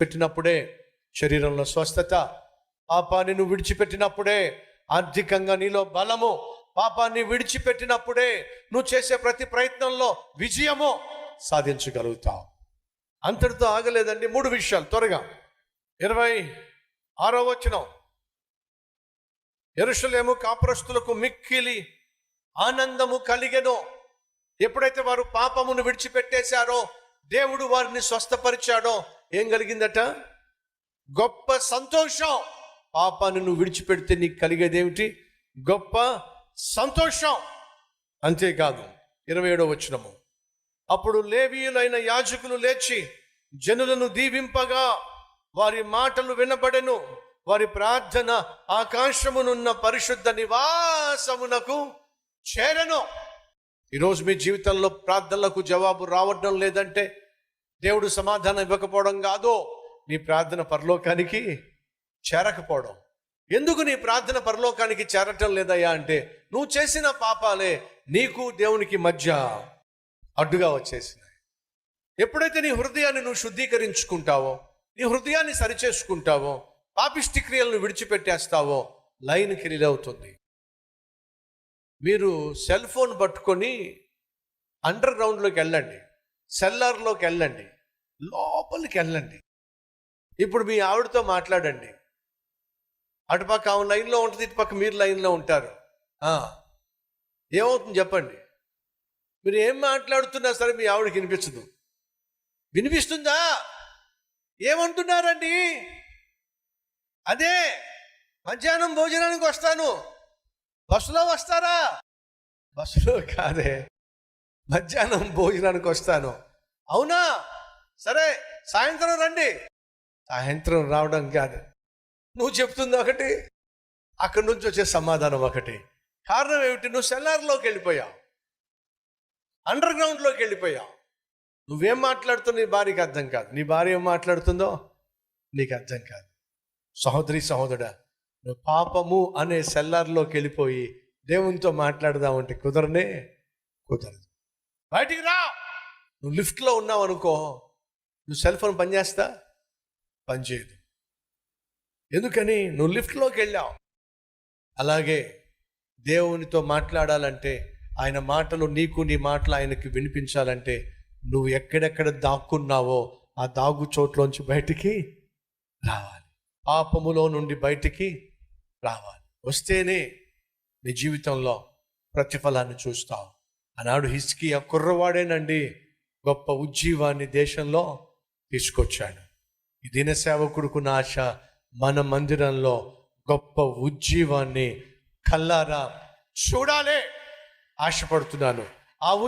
పెట్టినప్పుడే శరీరంలో స్వస్థత పాపాన్ని నువ్వు విడిచిపెట్టినప్పుడే ఆర్థికంగా నీలో బలము పాపాన్ని విడిచిపెట్టినప్పుడే నువ్వు చేసే ప్రతి ప్రయత్నంలో విజయము సాధించగలుగుతావు. అంతటితో ఆగలేదండి. మూడు విషయాలు త్వరగా. ఇరవై ఆరో వచనం. ఎరుషలేము కాపురస్తులకు మిక్కిలి ఆనందము కలిగెను. ఎప్పుడైతే వారు పాపమును విడిచిపెట్టేశారో దేవుడు వారిని స్వస్థపరిచాడో ఏం కలిగిందట? గొప్ప సంతోషం. పాపాన్ని నువ్వు విడిచిపెడితే నీకు కలిగేదేమిటి? గొప్ప సంతోషం. అంతేకాదు ఇరవై ఏడో వచ్చినము అప్పుడు లేవీయులైన యాజకులు లేచి జనులను దీవింపగా వారి మాటలు వినబడెను. వారి ప్రార్థన ఆకాశమునున్న పరిశుద్ధ నివాసమునకు చేరను. ఈరోజు మీ జీవితంలో ప్రార్థనలకు జవాబు రావడం లేదంటే దేవుడు సమాధానం ఇవ్వకపోవడం కాదు. నీ ప్రార్థన పరలోకానికి చేరకపోవడం. ఎందుకు నీ ప్రార్థన పరలోకానికి చేరటం లేదయ్యా అంటే నువ్వు చేసిన పాపాలే నీకు దేవునికి మధ్య అడ్డుగా వచ్చేసినాయి. ఎప్పుడైతే నీ హృదయాన్ని నువ్వు శుద్ధీకరించుకుంటావో నీ హృదయాన్ని సరిచేసుకుంటావో పాపిష్టి క్రియలను విడిచిపెట్టేస్తావో లైన్ క్రియలు అవుతుంది మీరు సెల్ ఫోన్ పట్టుకొని అండర్ గ్రౌండ్లోకి వెళ్ళండి. సెల్లర్లోకి వెళ్ళండి. లోపలికి వెళ్ళండి. ఇప్పుడు మీ ఆవిడతో మాట్లాడండి. అటుపక్క ఆమె లైన్లో ఉంటుంది ఇటుపక్క మీరు లైన్లో ఉంటారు. ఏమవుతుంది చెప్పండి? మీరు ఏం మాట్లాడుతున్నా సరే మీ ఆవిడకి వినిపించదు వినిపిస్తుందా? ఏమంటున్నారండి? అదే మధ్యాహ్నం భోజనానికి వస్తాను. బస్సులో వస్తారా? బస్సులో కాదే. మధ్యాహ్నం భోజనానికి వస్తాను. అవునా? సరే సాయంత్రం రండి. సాయంత్రం రావడం కాదు. నువ్వు చెప్తుంది ఒకటి అక్కడి నుంచి వచ్చే సమాధానం ఒకటి. కారణం ఏమిటి? నువ్వు సెల్లార్లోకి వెళ్ళిపోయావు అండర్ గ్రౌండ్లోకి వెళ్ళిపోయావు నువ్వేం మాట్లాడుతున్నా నీ భార్యకి అర్థం కాదు. నీ భార్య ఏం మాట్లాడుతుందో? నీకు అర్థం కాదు. సహోదరి సహోదరుడా నువ్వు పాపము అనే సెల్లార్లోకి వెళ్ళిపోయి దేవునితో మాట్లాడదామంటే కుదరనే కుదరదు. బయటికి రా. నువ్వు లిఫ్ట్లో ఉన్నావు అనుకో నువ్వు సెల్ ఫోన్ పనిచేస్తా పనిచేయదు ఎందుకని? నువ్వు లిఫ్ట్లోకి వెళ్ళావు. అలాగే దేవునితో మాట్లాడాలంటే ఆయన మాటలు నీకు నీ మాటలు ఆయనకి వినిపించాలంటే నువ్వు ఎక్కడెక్కడ దాక్కున్నావో ఆ దాగు చోట్లోంచి బయటికి రావాలి. పాపములో నుండి బయటికి రావాలి. వస్తేనే నీ జీవితంలో ప్రతిఫలాన్ని చూస్తావు. ఆనాడు హిస్కి ఆ కుర్రవాడేనండి గొప్ప ఉజ్జీవాన్ని దేశంలో తీసుకొచ్చాడు. ఈ దిన సేవకుడుకున్న ఆశ మన మందిరంలో గొప్ప ఉజ్జీవాన్ని కల్లారా చూడాలి ఆశపడుతున్నాను. ఆ